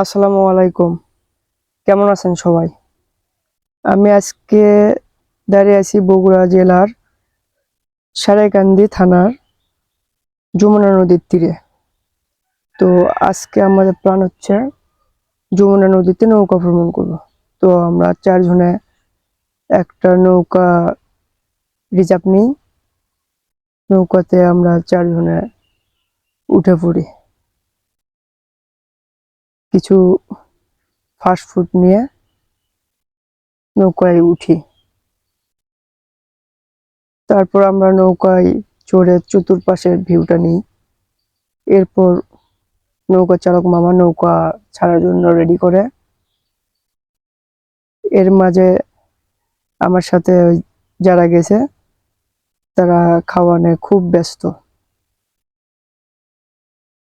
আসসালামু আলাইকুম। কেমন আছেন সবাই? আমি আজকে দাঁড়িয়ে আছি বগুড়া জেলার সারাইকান্দি থানার যমুনা নদীর তীরে। তো আজকে আমাদের প্ল্যান হচ্ছে যমুনা নদীতে নৌকা ভ্রমণ করব। তো আমরা চারজনে একটা নৌকা রিজার্ভ নিই। নৌকাতে আমরা চারজনে উঠে পড়ি। কিছু ফাস্ট ফুড নিয়ে নৌকায় উঠি। তারপর আমরা নৌকায় চড়ে চতুর্পাশের ভিউটা নিই। এরপর নৌকা চালক মামা নৌকা ছাড়ার জন্য রেডি করে। এর মাঝে আমার সাথে যারা গেছে, তারা খাওয়ানে খুব ব্যস্ত।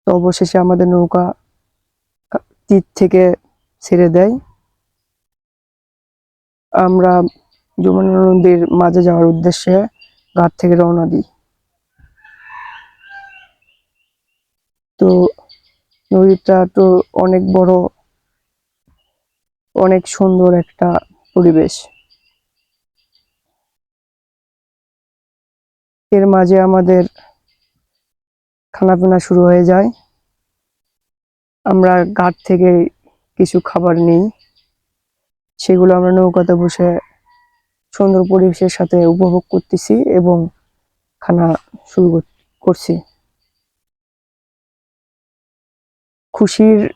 তো অবশেষে আমাদের নৌকা তীর থেকে ছেড়ে দেয়। আমরা যমুনা নদীর মাঝে যাওয়ার উদ্দেশ্যে ঘাট থেকে রওনা দিই। তো নদীটা তো অনেক বড়, অনেক সুন্দর একটা পরিবেশ। এর মাঝে আমাদের খানাপিনা শুরু হয়ে যায়। আমরা ঘাট থেকে কিছু খাবার নিই। সেগুলো আমরা নৌকাতে বসে সুন্দর পরিবেশের সাথে উপভোগ করতেছি এবং খানা শুরু কর- করছি। খুশির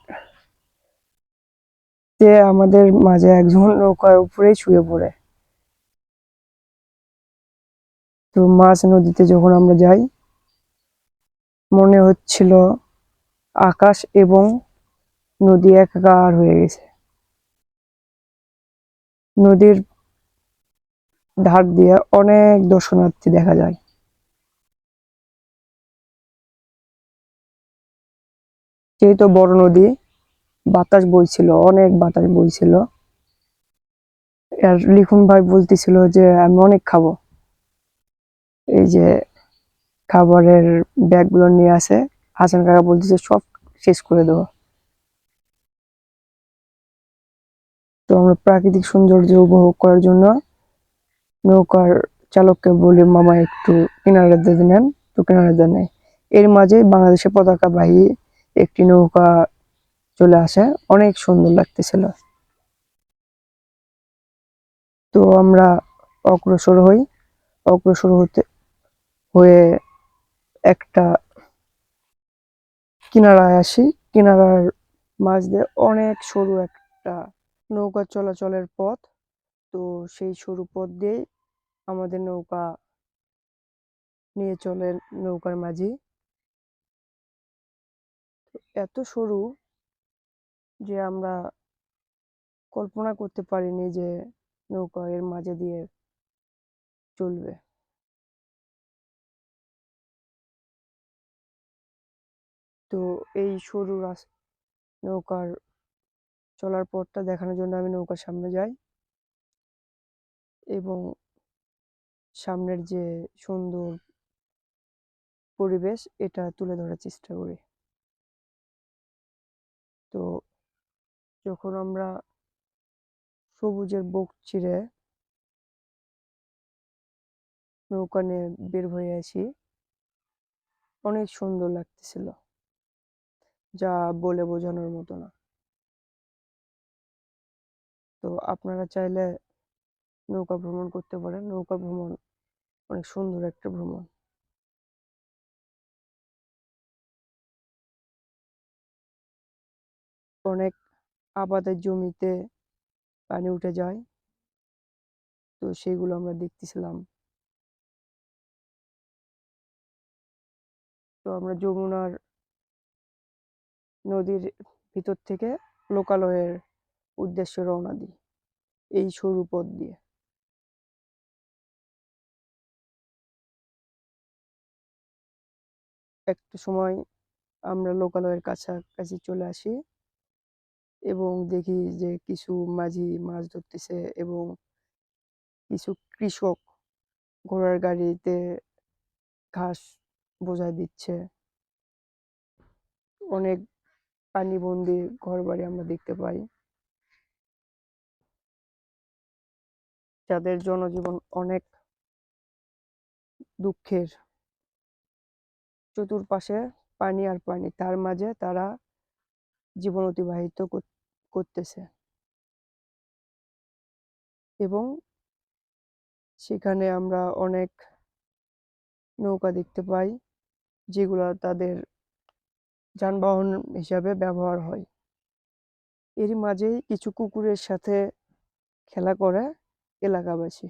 যে আমাদের মাঝে একজন নৌকার উপরেই শুয়ে পড়ে। তো মাছ নদীতে যখন আমরা যাই, মনে হচ্ছিল আকাশ এবং নদী একাকার হয়ে গেছে। নদীর ধার দিয়ে অনেক দর্শনার্থী দেখা যায়। যেহেতু বড় নদী, বাতাস বইছিল, অনেক বাতাস বইছিল। আর লিখুন ভাই বলতেছিল যে, আমি অনেক খাব। এই যে খাবারের ব্যাগগুলো নিয়ে আসে হাসান কাকা বলতেছে, সব শেষ করে দেবো। তো আমরা প্রাকৃতিক সৌন্দর্য উপভোগ করার জন্য নৌকার চালককে বলি, মামা, একটু কিনারে দিয়ে নেন। তো কিনারে দিয়ে নেয়। এর মাঝে বাংলাদেশের পতাকা বাহী একটি নৌকা চলে আসে। অনেক সুন্দর লাগতেছিল। তো আমরা অগ্রসর হই। অগ্রসর হতে, হয়ে একটা কিনারায় আসি। কিনারার মাঝ দিয়ে অনেক সরু একটা নৌকা চলাচলের পথ। তো সেই সরু পথ দিয়েই আমাদের নৌকা নিয়ে চলে নৌকার মাঝি। এত সরু যে আমরা কল্পনা করতে পারিনি যে নৌকা এর মাঝে দিয়ে চলবে। তো এই সরু নৌকার চলার পথটা দেখানোর জন্য আমি নৌকার সামনে যাই। এবং সামনের যে সুন্দর পরিবেশ, এটা তুলে ধরার চেষ্টা করি। তো যখন আমরা সবুজের বুক চিরে নৌকা নিয়ে বের হয়ে আসি, অনেক সুন্দর লাগতেছিল। যা বলে বোঝানোর মতো না। তো আপনারা চাইলে নৌকা ভ্রমণ করতে পারেন। নৌকা ভ্রমণ অনেক সুন্দর একটা ভ্রমণ। অনেক আবাদের জমিতে পানি উঠে যায়। তো সেগুলো আমরা দেখতেছিলাম। তো আমরা যমুনার নদীর ভিতর থেকে লোকালয়ের উদ্দেশ্যে রওনা দিই, এই সরু পথ দিয়ে। একটা সময় আমরা লোকালয়ের কাছাকাছি চলে আসি এবং দেখি যে কিছু মাঝি মাছ ধরতেছে এবং কিছু কৃষক ঘোড়ার গাড়িতে ঘাস বোঝাই দিচ্ছে। অনেক পানিবন্দি ঘরবাড়ি আমরা দেখতে পাই। যাদের জনজীবন অনেক দুঃখের। চতুর্পাশে পানি আর পানি, তার মাঝে তারা জীবন অতিবাহিত কর- করতেছে। এবং সেখানে আমরা অনেক নৌকা দেখতে পাই, যেগুলো তাদের যানবাহন হিসাবে ব্যবহার হয়। এরই মাঝেই কিছু কুকুরের সাথে খেলা করে এলাকাবাসী।